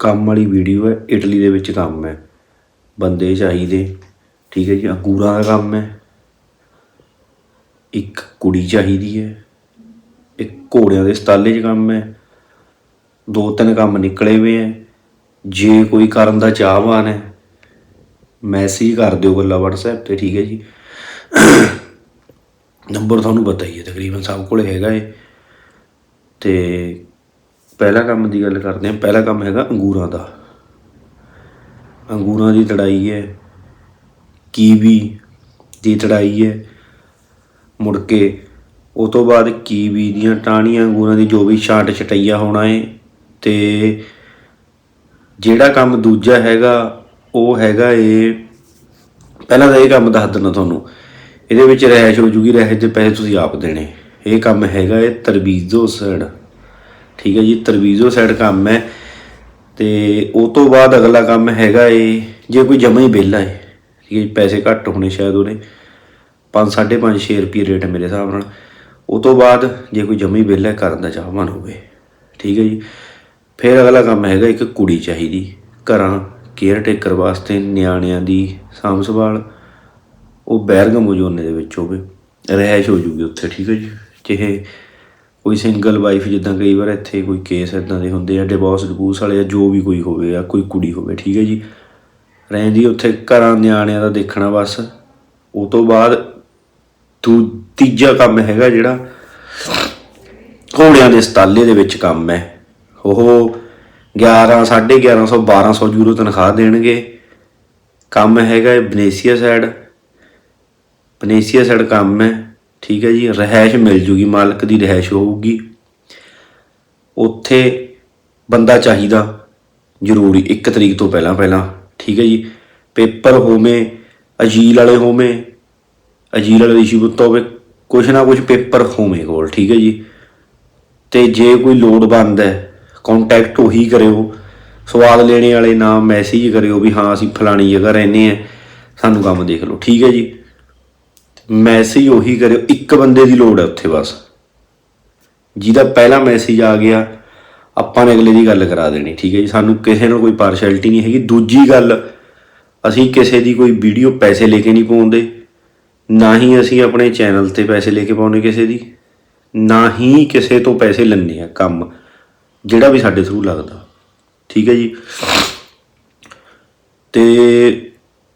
ਕੰਮ ਵਾਲੀ ਵੀਡੀਓ ਹੈ, ਇਟਲੀ ਦੇ ਵਿੱਚ ਕੰਮ ਹੈ। ਬੰਦੇ ਚਾਹੀਦੇ, ਠੀਕ ਹੈ ਜੀ, ਅੰਗੂਰਾਂ ਦਾ ਕੰਮ ਹੈ। ਇੱਕ ਕੁੜੀ ਚਾਹੀਦੀ ਹੈ, ਇੱਕ ਘੋੜਿਆਂ ਦੇ ਸਟਾਲੇ 'ਚ ਕੰਮ ਹੈ। ਦੋ ਤਿੰਨ ਕੰਮ ਨਿਕਲੇ ਹੋਏ ਹੈ। ਜੇ ਕੋਈ ਕਰਨ ਦਾ ਚਾਹਵਾਨ ਹੈ, ਮੈਸੇਜ ਕਰ ਦਿਓ ਗੱਲਾ WhatsApp ਤੇ, ਠੀਕ ਹੈ ਜੀ। ਨੰਬਰ ਤੁਹਾਨੂੰ ਪਤਾ ਹੀ ਹੈ, ਤਕਰੀਬਨ ਸਭ ਕੋਲ ਹੈਗਾ ਏ। ਤੇ ਪਹਿਲਾ ਕੰਮ ਦੀ ਗੱਲ ਕਰਦੇ ਹਾਂ। ਪਹਿਲਾ ਕੰਮ ਹੈਗਾ ਅੰਗੂਰਾਂ ਦਾ। ਅੰਗੂਰਾਂ ਦੀ ਤੜਾਈ ਹੈ। ਕੀਵੀ ਦੀ ਤੜਾਈ ਹੈ। ਮੁੜ ਕੇ ਉਹ ਤੋਂ ਬਾਅਦ ਕੀਵੀ ਦੀਆਂ ਟਾਹਣੀਆਂ ਅੰਗੂਰਾਂ ਦੀ ਜੋ ਵੀ ਛਾਂਟ ਛਟਈਆ ਹੋਣਾ ਏ ਤੇ ਜਿਹੜਾ ਕੰਮ ਦੂਜਾ ਹੈਗਾ, ਉਹ ਹੈਗਾ ਏ। ਪਹਿਲਾਂ ਤਾਂ ਇਹ ਕੰਮ ਦੱਸ ਦਿੰਦਾ ਤੁਹਾਨੂੰ। ਇਹਦੇ ਵਿੱਚ ਰਹਿਸ਼ ਹੋ ਜੂਗੀ, ਰਹਿਸ਼ ਦੇ ਪੈਸੇ ਤੁਸੀਂ ਆਪ ਦੇਣੇ। ਇਹ ਕੰਮ ਹੈਗਾ ਏ ਤਰਬੀਜ਼ੋ ਸਾਈਡ ਠੀਕ ਹੈ ਜੀ ਤਰਵੀਜ਼ੋ ਸਾਈਡ ਕੰਮ ਹੈ ਤੇ ਉਹ ਤੋਂ ਬਾਅਦ ਅਗਲਾ ਕੰਮ ਹੈਗਾ ਏ, ਜੇ ਕੋਈ ਜਮਾ ਹੀ ਬੇਲਾ ਏ, ਠੀਕ ਹੈ ਪੈਸੇ ਘੱਟ ਹੋਣੇ ਸ਼ਾਇਦ ਉਹਨੇ 5 5.5 6 ਰੁਪਏ ਰੇਟ ਮੇਰੇ ਹਿਸਾਬ ਨਾਲ। ਉਹ ਤੋਂ ਬਾਅਦ ਜੇ ਕੋਈ ਜਮਾ ਹੀ ਬੇਲਾ ਕਰਨ ਦਾ ਚਾਹਵਾਨ ਹੋਵੇ, ਠੀਕ ਹੈ ਜੀ। ਫਿਰ ਅਗਲਾ ਕੰਮ ਹੈਗਾ ਇੱਕ ਕੁੜੀ ਚਾਹੀਦੀ, ਘਰਾਂ ਕੇਅਰ ਟੇਕਰ ਵਾਸਤੇ ਨਿਆਣਿਆਂ ਦੀ ਸਾਂਭ ਸੰਭਾਲ, ਉਹ ਬੈਰਗਮ ਜੋਨੇ ਦੇ ਵਿੱਚ ਹੋਵੇ ਰਹਿائش ਹੋ ਜੂਗੀ ਉੱਥੇ, ਠੀਕ ਹੈ ਜੀ। ਜਿਹੇ ਕੋਈ ਸਿੰਗਲ ਵਾਈਫ ਜਿੱਦਾਂ ਕਈ ਵਾਰ ਇੱਥੇ ਕੋਈ ਕੇਸ ਇਦਾਂ ਦੇ ਹੁੰਦੇ ਆ ਡਿਵੋਰਸ ਡਿਵੂਸ ਵਾਲੇ ਆ, ਜੋ ਵੀ ਕੋਈ ਹੋਵੇ ਆ, ਕੋਈ ਕੁੜੀ ਹੋਵੇ, ਠੀਕ ਹੈ ਜੀ। ਰਹਿੰਦੀ ਉੱਥੇ ਘਰਾਂ ਨਿਆਣਿਆਂ ਦਾ ਦੇਖਣਾ ਬਸ। ਉਹ ਤੋਂ ਬਾਅਦ ਦੂ, ਤੀਜਾ ਕੰਮ ਹੈਗਾ ਜਿਹੜਾ ਘੋੜਿਆਂ ਦੇ ਸਤਾਲੇ ਦੇ ਵਿੱਚ ਕੰਮ ਹੈ। ਉਹ 11 1150 1200 ਯੂਰੋ ਤਨਖਾਹ ਦੇਣਗੇ। ਕੰਮ ਹੈਗਾ ਇਹ ਬਨੇਸੀਆ ਸਾਈਡ ਬਨੇਸੀਆ ਸਾਈਡ ਕੰਮ ਹੈ। ਠੀਕ ਹੈ ਜੀ ਰਹਿائش ਮਿਲ ਜੂਗੀ, ਮਾਲਕ ਦੀ ਰਹਿائش ਹੋਊਗੀ। ਉੱਥੇ ਬੰਦਾ ਚਾਹੀਦਾ, ਜ਼ਰੂਰੀ, ਇੱਕ ਤਰੀਕ ਤੋਂ ਪਹਿਲਾਂ ਪਹਿਲਾਂ, ਠੀਕ ਹੈ ਜੀ। ਪੇਪਰ ਹੋਵੇ, ਅਜੀਲ ਵਾਲੇ ਹੋਵੇ, ਅਜੀਲ ਵਾਲੇ ਰਿਸ਼ਵਤ ਹੋਵੇ ਕੁਛ ਨਾ ਕੁਛ ਪੇਪਰ ਹੋਵੇ ਕੋਲ, ਠੀਕ ਹੈ ਜੀ। ਤੇ ਜੇ ਕੋਈ ਲੋਡ ਬੰਦ ਹੈ ਕੰਟੈਕਟ ਉਹੀ ਕਰਿਓ। ਸਵਾਦ ਲੈਣੇ ਵਾਲੇ ਨਾਮ ਮੈਸੇਜ ਕਰਿਓ ਵੀ ਹਾਂ, ਅਸੀਂ ਫਲਾਣੀ ਜਗ੍ਹਾ ਰਹਿੰਦੇ ਆ ਸਾਨੂੰ ਕੰਮ ਦੇਖ ਲਓ, ਠੀਕ ਹੈ ਜੀ। ਮੈਸੇਜ ਉਹੀ ਕਰਿਓ ਇੱਕ ਬੰਦੇ ਦੀ ਲੋੜ ਹੈ ਉੱਥੇ ਬਸ। ਜਿਹਦਾ ਪਹਿਲਾ ਮੈਸੇਜ ਆ ਗਿਆ, ਆਪਾਂ ਨੇ ਅਗਲੇ ਦੀ ਗੱਲ ਕਰਾ ਦੇਣੀ, ਠੀਕ ਹੈ ਜੀ? ਸਾਨੂੰ ਕਿਸੇ ਨਾਲ ਕੋਈ ਪਾਰਸ਼ੈਲਿਟੀ ਨਹੀਂ ਹੈਗੀ। ਦੂਜੀ ਗੱਲ, ਅਸੀਂ ਕਿਸੇ ਦੀ ਕੋਈ ਵੀਡੀਓ ਪੈਸੇ ਲੈ ਕੇ ਨਹੀਂ ਪਾਉਂਦੇ। ਨਾ ਹੀ ਅਸੀਂ ਆਪਣੇ ਚੈਨਲ ਤੇ ਪੈਸੇ ਲੈ ਕੇ ਪਾਉਣੇ ਕਿਸੇ ਦੀ। ਨਾ ਹੀ ਕਿਸੇ ਤੋਂ ਪੈਸੇ ਲੈਣੇ ਆ ਕੰਮ, ਜਿਹੜਾ ਵੀ ਸਾਡੇ ਥਰੂ ਲੱਗਦਾ। ਠੀਕ ਹੈ ਜੀ? ਤੇ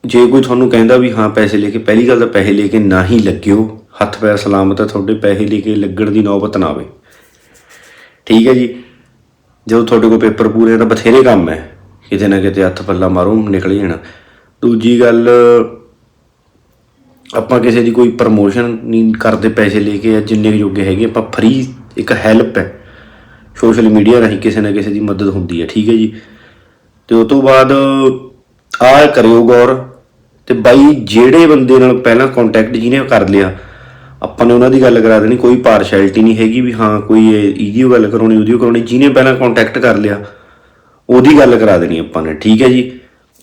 ਜੇ ਕੋਈ ਤੁਹਾਨੂੰ ਕਹਿੰਦਾ ਵੀ ਹਾਂ, ਪੈਸੇ ਲੈ ਕੇ, ਪਹਿਲੀ ਗੱਲ ਤਾਂ ਪੈਸੇ ਲੈ ਕੇ ਨਾ ਹੀ ਲੱਗਿਓ। ਹੱਥ ਪੈਰ ਸਲਾਮਤ ਹੈ, ਤੁਹਾਡੇ ਪੈਸੇ ਲੈ ਕੇ ਲੱਗਣ ਦੀ ਨੌਬਤ ਨਾ ਆਵੇ। ਠੀਕ ਹੈ ਜੀ। ਜਦੋਂ ਤੁਹਾਡੇ ਕੋਲ ਪੇਪਰ ਪੂਰੇ ਤਾਂ ਬਥੇਰੇ ਕੰਮ ਹੈ। ਕਿਤੇ ਨਾ ਕਿਤੇ ਹੱਥ ਪੱਲਾ ਮਾਰੋ, ਨਿਕਲ ਜਾਣਾ। ਦੂਜੀ ਗੱਲ, ਆਪਾਂ ਕਿਸੇ ਦੀ ਕੋਈ ਪ੍ਰਮੋਸ਼ਨ ਨਹੀਂ ਕਰਦੇ ਪੈਸੇ ਲੈ ਕੇ ਜਿੰਨੇ ਕੁ ਜੋਗੇ ਹੈਗੇ, ਆਪਾਂ ਫ੍ਰੀ ਇੱਕ ਹੈਲਪ ਹੈ। ਸੋਸ਼ਲ ਮੀਡੀਆ ਰਾਹੀਂ ਕਿਸੇ ਨਾ ਕਿਸੇ ਦੀ ਮਦਦ ਹੁੰਦੀ ਹੈ। ਠੀਕ ਹੈ ਜੀ। ਤੇ ਉਸ ਤੋਂ ਬਾਅਦ ਆ ਕਰਿਓ ਗੌਰ। ਤੇ ਬਾਈ ਜਿਹੜੇ ਬੰਦੇ ਨਾਲ ਪਹਿਲਾਂ ਕੰਟੈਕਟ ਜਿਹਨੇ ਕਰ ਲਿਆ, ਆਪਾਂ ਨੇ ਉਹਨਾਂ ਦੀ ਗੱਲ ਕਰਾ ਦੇਣੀ, ਕੋਈ ਪਾਰਸ਼ੈਲਿਟੀ ਨਹੀਂ ਹੈਗੀ ਵੀ ਹਾਂ, ਕੋਈ ਇਹ ਇਹਦੀ ਗੱਲ ਕਰਾਉਣੀ, ਉਹਦੀ ਓ ਕਰਾਉਣੀ, ਜਿਹਨੇ ਪਹਿਲਾਂ ਕੰਟੈਕਟ ਕਰ ਲਿਆ, ਉਹਦੀ ਗੱਲ ਕਰਾ ਦੇਣੀ ਆਪਾਂ ਨੇ, ਠੀਕ ਹੈ ਜੀ?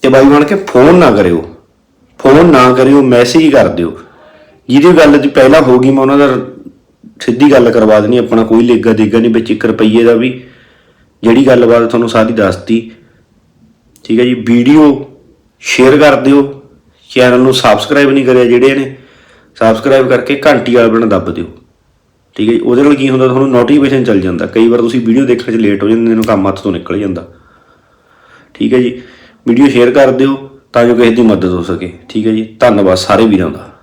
ਤੇ ਬਾਈ ਬਣ ਕੇ ਫੋਨ ਨਾ ਕਰਿਓ ਫੋਨ ਨਾ ਕਰਿਓ ਮੈਸੇਜ ਕਰ ਦਿਓ। ਜਿਹਦੀ ਗੱਲ ਦੀ ਪਹਿਲਾਂ ਹੋ ਗਈ, ਮੈਂ ਉਹਨਾਂ ਦਾ ਸਿੱਧੀ ਗੱਲ ਕਰਵਾ ਦੇਣੀ, ਆਪਣਾ ਕੋਈ ਲੇਗਾ ਦੇਗਾ ਨਹੀਂ, ਵਿੱਚ 1 ਰੁਪਈਏ ਦਾ ਵੀ, ਜਿਹੜੀ ਗੱਲਬਾਤ ਤੁਹਾਨੂੰ ਸਾਰੀ ਦੱਸਤੀ, ਠੀਕ ਹੈ ਜੀ? ਵੀਡੀਓ ਸ਼ੇਅਰ ਕਰ ਦਿਓ। ਚੈਨਲ ਨੂੰ ਸਬਸਕ੍ਰਾਈਬ ਨਹੀਂ ਕਰਿਆ ਜਿਹੜੇ ਨੇ ਸਬਸਕ੍ਰਾਈਬ ਕਰਕੇ ਘੰਟੀ ਵਾਲਾ ਬਟਨ ਦੱਬ ਦਿਓ। ਠੀਕ ਹੈ ਜੀ? ਉਹਦੇ ਨਾਲ ਕੀ ਹੁੰਦਾ, ਤੁਹਾਨੂੰ ਨੋਟੀਫਿਕੇਸ਼ਨ ਚੱਲ ਜਾਂਦਾ। ਕਈ ਵਾਰ ਤੁਸੀਂ ਵੀਡੀਓ ਦੇਖਣ 'ਚ ਲੇਟ ਹੋ ਜਾਂਦੇ ਨੇ ਕੰਮ ਹੱਥ ਤੋਂ ਨਿਕਲ ਜਾਂਦਾ। ਠੀਕ ਹੈ ਜੀ? ਵੀਡੀਓ ਸ਼ੇਅਰ ਕਰ ਦਿਓ ਤਾਂ ਜੋ ਕਿਸੇ ਦੀ ਮਦਦ ਹੋ ਸਕੇ। ਠੀਕ ਹੈ ਜੀ? ਧੰਨਵਾਦ ਸਾਰੇ ਵੀਰਾਂ ਦਾ।